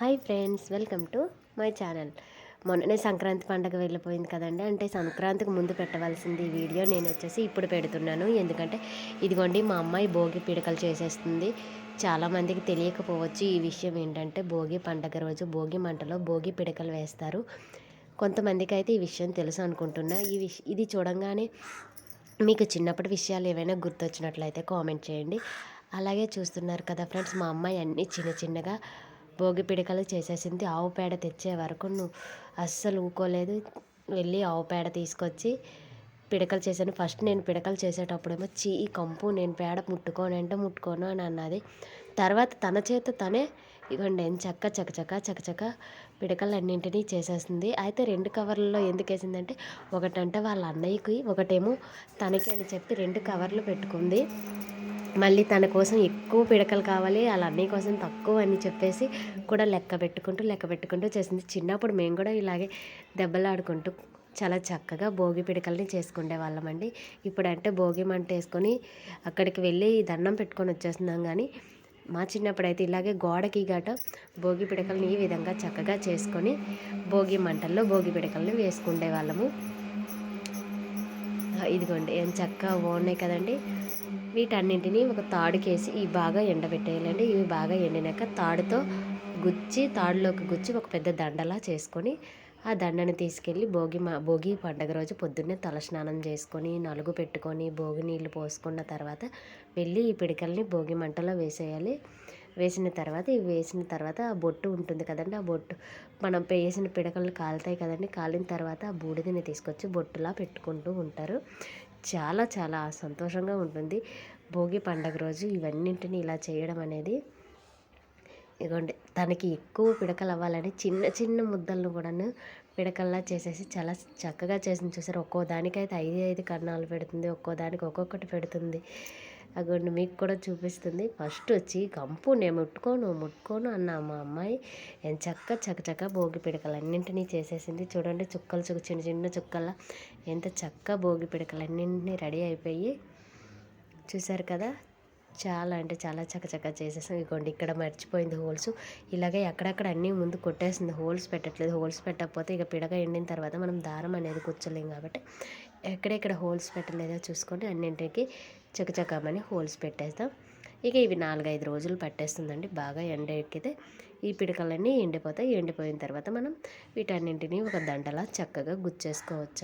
Hi friends welcome to my channel. మొన్ననే సంక్రాంతి పండగ వెళ్ళిపోయింది కదండి అంటే సంక్రాంతికి ముందు పెట్టవలసింది ఈ వీడియో నేను వచ్చేసి ఇప్పుడు పెడుతున్నాను. ఎందుకంటే ఇదిగోండి మా అమ్మాయి భోగి పిడకలు చేసేస్తుంది. చాలామందికి తెలియకపోవచ్చు ఈ విషయం ఏంటంటే భోగి పండగ రోజు భోగి మంటలో భోగి పిడకలు వేస్తారు. కొంతమందికి అయితే ఈ విషయం తెలుసు అనుకుంటున్నా. ఈ విష ఇది చూడంగానే మీకు చిన్నప్పటి విషయాలు ఏవైనా గుర్తొచ్చినట్లయితే కామెంట్ చేయండి. అలాగే చూస్తున్నారు కదా ఫ్రెండ్స్ మా అమ్మాయి అన్నీ చిన్న చిన్నగా భోగి పిడకలు చేసేసింది. ఆవు పేడ తెచ్చే వరకు నువ్వు అస్సలు ఊకోలేదు. వెళ్ళి ఆవు పేడ తీసుకొచ్చి పిడకలు చేశాను. ఫస్ట్ నేను పిడకలు చేసేటప్పుడేమో చీ కంపు నేను పేడ ముట్టుకోను అంటే ముట్టుకోను అని అన్నది. తర్వాత తన చేత తనే ఇవ్వండి చక్క చకచక చకచక పిడకలు అన్నింటినీ చేసేసింది. అయితే రెండు కవర్లలో ఎందుకు వేసిందంటే ఒకటంటే వాళ్ళ అన్నయ్యకి ఒకటేమో తనకి అని చెప్పి రెండు కవర్లు పెట్టుకుంది. మళ్ళీ తన కోసం ఎక్కువ పిడకలు కావాలి వాళ్ళ అన్నయ్య కోసం తక్కువ అని చెప్పేసి కూడా లెక్క పెట్టుకుంటూ లెక్క పెట్టుకుంటూ చేసింది. చిన్నప్పుడు మేము కూడా ఇలాగే దెబ్బలాడుకుంటూ చాలా చక్కగా భోగి పిడకల్ని చేసుకునే వాళ్ళమండి ఇప్పుడంటే భోగి మంట వేసుకొని అక్కడికి వెళ్ళి దండం పెట్టుకొని వచ్చేస్తున్నాం కానీ మా చిన్నప్పుడైతే ఇలాగే గోడకి గట భోగి పిడకల్ని ఈ విధంగా చక్కగా చేసుకొని భోగి మంటల్లో భోగి పిడకల్ని వేసుకునే వాళ్ళము. ఇదిగోండి ఏం చక్కగా బాగున్నాయి కదండి. వీటన్నింటినీ ఒక తాడుకేసి ఇవి బాగా ఎండబెట్టేయాలండి. ఇవి బాగా ఎండినాక తాడుతో గుచ్చి తాడులోకి గుచ్చి ఒక పెద్ద దండలా చేసుకొని ఆ దండని తీసుకెళ్ళి భోగి మా భోగి పండగ రోజు పొద్దున్నే తలస్నానం చేసుకొని నలుగు పెట్టుకొని భోగి నీళ్ళు పోసుకున్న తర్వాత వెళ్ళి ఈ పిడికల్ని భోగి మంటలో వేసేయాలి. వేసిన తర్వాత ఇవి వేసిన తర్వాత ఆ బొట్టు ఉంటుంది కదండి ఆ బొట్టు మనం వేసిన పిడకలు కాలుతాయి కదండి కాలిన తర్వాత ఆ బూడిదని తీసుకొచ్చి బొట్టులా పెట్టుకుంటూ ఉంటారు. చాలా చాలా సంతోషంగా ఉంటుంది. భోగి పండగ రోజు ఇవన్నింటిని ఇలా చేయడం అనేది ఇదిగోండి తనకి ఎక్కువ పిడకలు అవ్వాలని చిన్న చిన్న ముద్దలను కూడాను పిడకల్లా చేసేసి చాలా చక్కగా చేసింది. చూసారు ఒక్కో దానికైతే ఐదు ఐదు కన్నాలు పెడుతుంది ఒక్కో దానికి ఒక్కొక్కటి పెడుతుంది. అగోండి మీకు కూడా చూపిస్తుంది. ఫస్ట్ వచ్చి కంపు నేను ముట్టుకోను ముట్టుకోను అన్న మా అమ్మాయి. ఎంత చక్క చకచక్క భోగి పిడకలు అన్నింటినీ చేసేసింది. చూడండి చుక్కలు చుక్క చిన్న చిన్న చుక్కల ఎంత చక్క భోగి పిడకలు అన్నింటినీ రెడీ అయిపోయి చూసారు కదా? చాలా అంటే చాలా చక్కచక్క చేసేసాం. ఇదిగోండి ఇక్కడ మర్చిపోయింది హోల్స్. ఇలాగే ఎక్కడెక్కడ అన్నీ ముందు కొట్టేసింది. హోల్స్ పెట్టట్లేదు. హోల్స్ పెట్టకపోతే ఇక పిడక ఎండిన తర్వాత మనం దారం అనేది కూర్చోలేం కాబట్టి ఎక్కడెక్కడ హోల్స్ పెట్టలేదో చూసుకొని అన్నింటికి చకచకమని హోల్స్ పెట్టేస్తాం. ఇక ఇవి నాలుగైదు రోజులు పట్టేస్తుందండి. బాగా ఎండ ఎక్కితే ఈ పిడకలన్నీ ఎండిపోతాయి. ఎండిపోయిన తర్వాత మనం వీటన్నింటినీ ఒక దండలా చక్కగా గుచ్చేసుకోవచ్చు